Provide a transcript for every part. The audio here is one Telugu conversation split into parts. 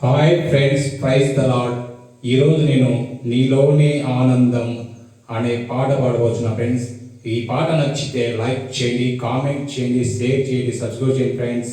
Hi friends praise the Lord ఈరోజు నేను నీలోనే ఆనందం అనే పాట పాడబోతున్నా ఫ్రెండ్స్? ఈ పాట నచ్చితే లైక్ చేయండి కామెంట్ చేయండి షేర్ చేయండి సబ్స్క్రైబ్ చేయండి ఫ్రెండ్స్.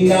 నిన్నా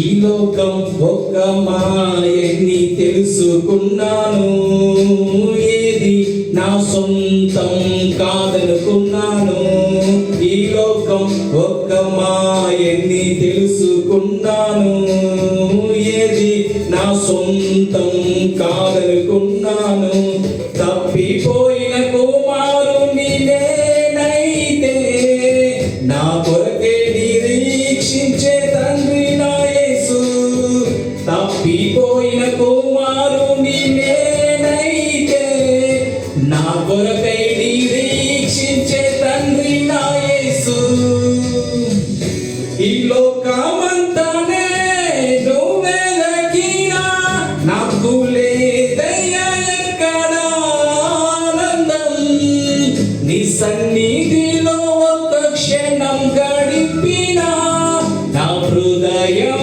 ఈ లోకం ఒక్క మాయని తెలుసుకున్నాను? ఏది నా సొంతం కాదనుకున్నాను? ఈ లోకం ఒక్క మాయని తెలుసుకున్నాను? ఏది నా సొంతం కాదనుకున్నాను? తప్పిపోయి ఈ లోకమంతానే నువ్వెలకినా నాకు లేదయ్యా ఎక్కడ ఆనందం? నీ సన్నిధిలో ఒక్క క్షణం గడిపిన నా హృదయం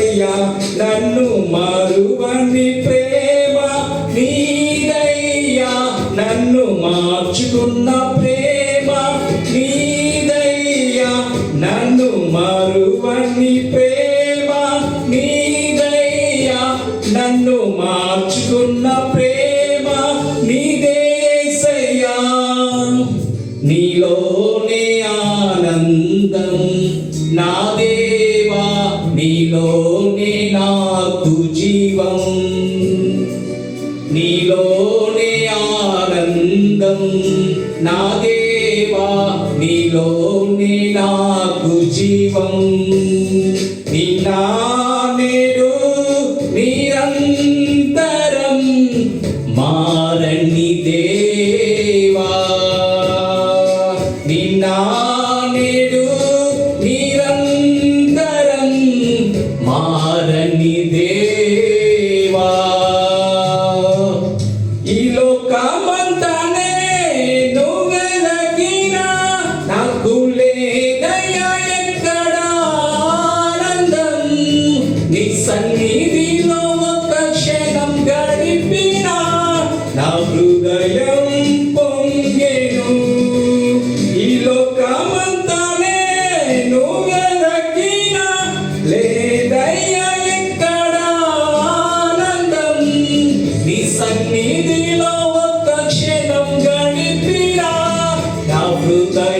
కరువని ప్రేమ నీదయ్యా నన్ను మార్చుకున్న ప్రేమ నీదేసయ్యా నీలోనే ఆనందం నా దేవా నీలోనే నాకు జీవం నీలోనే ఆనందం నా దేవా దేవా నీలోనే నాకు జీవం. నిన్నా నేను నిరంతరం మా canta